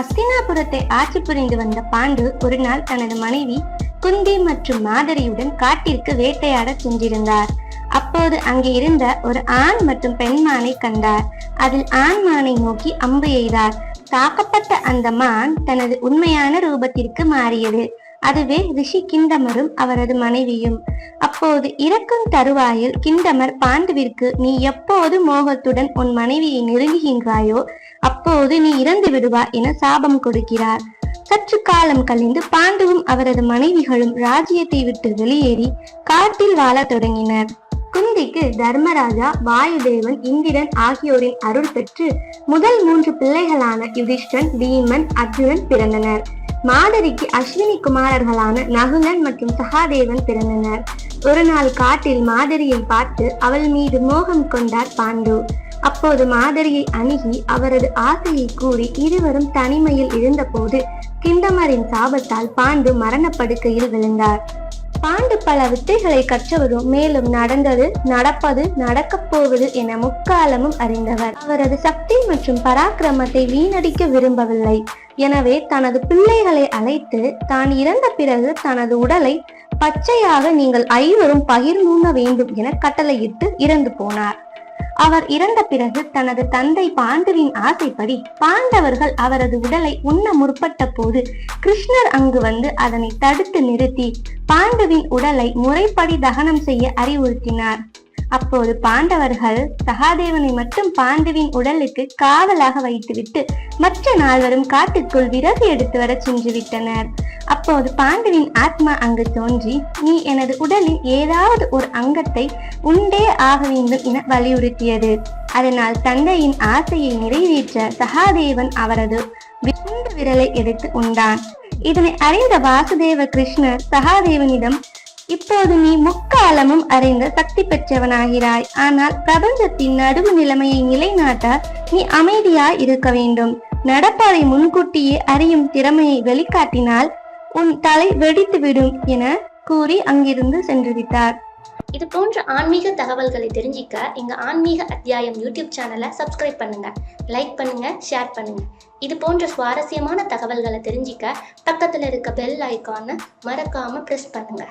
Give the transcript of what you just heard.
அஸ்தினாபுரத்தை ஆட்சி புரிந்து வந்த பாண்டு ஒரு நாள் தனது மனைவி குந்தி மற்றும் மாதரியுடன் காட்டிற்கு வேட்டையாட சென்றிருந்தார். அப்போது அங்கே இருந்த ஒரு ஆண் மற்றும் பெண் மானை கண்டார். அதில் ஆண் மானை நோக்கி அம்பு எய்தார். தாக்கப்பட்ட அந்த மான் தனது உண்மையான ரூபத்திற்கு மாறியது. அதுவே ரிஷி கிண்டமரும் அவரது மனைவியும். அப்போது இறக்கும் தருவாயில் கிண்டமர் பாண்டுவிற்கு நீ எப்போது மோகத்துடன் உன் மனைவியை நெருங்குகின்றாயோ அப்போது நீ இறந்து விடுவாய் என சாபம் கொடுக்கிறார். சற்று காலம் கழிந்து பாண்டுவும் அவரது மனைவிகளும் ராஜ்யத்தை விட்டு வெளியேறி காட்டில் வாழத் தொடங்கினர். குந்திக்கு தர்மராஜா வாயுதேவன் இந்திரன் ஆகியோரின் அருள் பெற்று முதல் மூன்று பிள்ளைகளான யுதிஷ்டன் பீமன் அர்ஜுனன் பிறந்தனர். மாதரிக்கு அஸ்வினி குமாரர்களான நகுலன் மற்றும் சகாதேவன் பிறந்தனர். ஒரு நாள் காட்டில் மாதரியை பார்த்து அவள் மீது மோகம் கொண்டார் பாண்டு. அப்போது மாதரியை அணுகி அவரது ஆசையை கூறி இருவரும் தனிமையில் இருந்தபோது கிண்டமரின் சாபத்தால் பாண்டு மரணப்படுக்கையில் விழுந்தார். பாண்டு பல வித்தைகளை கற்றவரும் மேலும் நடந்தது நடப்பது நடக்கப் போவது என முக்காலமும் அறிந்தவர். அவரது சக்தி மற்றும் பராக்கிரமத்தை வீணடிக்க விரும்பவில்லை. எனவே தனது பிள்ளைகளை அழைத்து தான் இறந்த பிறகு தனது உடலை பச்சையாக நீங்கள் ஐவரும் பகிர்ந்துண்ண வேண்டும் என கட்டளையிட்டு இறந்து போனார். அவர் இறந்த பிறகு தனது தந்தை பாண்டுவின் ஆசைப்படி பாண்டவர்கள் அவரது உடலை உண்ண முற்பட்ட போது கிருஷ்ணர் அங்கு வந்து அதனை தடுத்து நிறுத்தி பாண்டுவின் உடலை முறைப்படி தகனம் செய்ய அறிவுறுத்தினார். அப்போது பாண்டவர்கள் சகாதேவனை மட்டும் பாண்டுவின் உடலுக்கு காவலாக வைத்துவிட்டு மற்ற நால்வரும் காட்டுக்குள் விறகு எடுத்து வர சென்று விட்டனர். அப்போது பாண்டுவின் ஆத்மா அங்கு தோன்றி நீ எனது உடலில் ஏதாவது ஒரு அங்கத்தை உண்டே ஆக வேண்டும் என வலியுறுத்தியது. அதனால் தந்தையின் ஆசையை நிறைவேற்ற சகாதேவன் அவரது விரலை எடுத்து உண்டான். இதனை அறிந்த வாசுதேவ கிருஷ்ணர் சகாதேவனிடம் இப்போது நீ முக்காலமும் அறிந்த சக்தி பெற்றவனாகிறாய். ஆனால் பிரபஞ்சத்தின் நடுவு நிலைமையை நிலைநாட்ட நீ அமைதியாய் இருக்க வேண்டும். நடப்பாதை முன்கூட்டியே அறியும் திறமையை வெளிக்காட்டினால் உன் தலை வெடித்து விடும் என கூறி அங்கிருந்து சென்று விட்டார் இது போன்ற ஆன்மீக தகவல்களை தெரிஞ்சிக்க எங்க ஆன்மீக அத்தியாயம் யூடியூப் சேனலை சப்ஸ்கிரைப் பண்ணுங்க. லைக் பண்ணுங்க ஷேர் பண்ணுங்க. இது போன்ற சுவாரஸ்யமான தகவல்களை தெரிஞ்சிக்க பக்கத்துல இருக்க பெல் ஐகானை மறக்காம பிரஸ் பண்ணுங்க.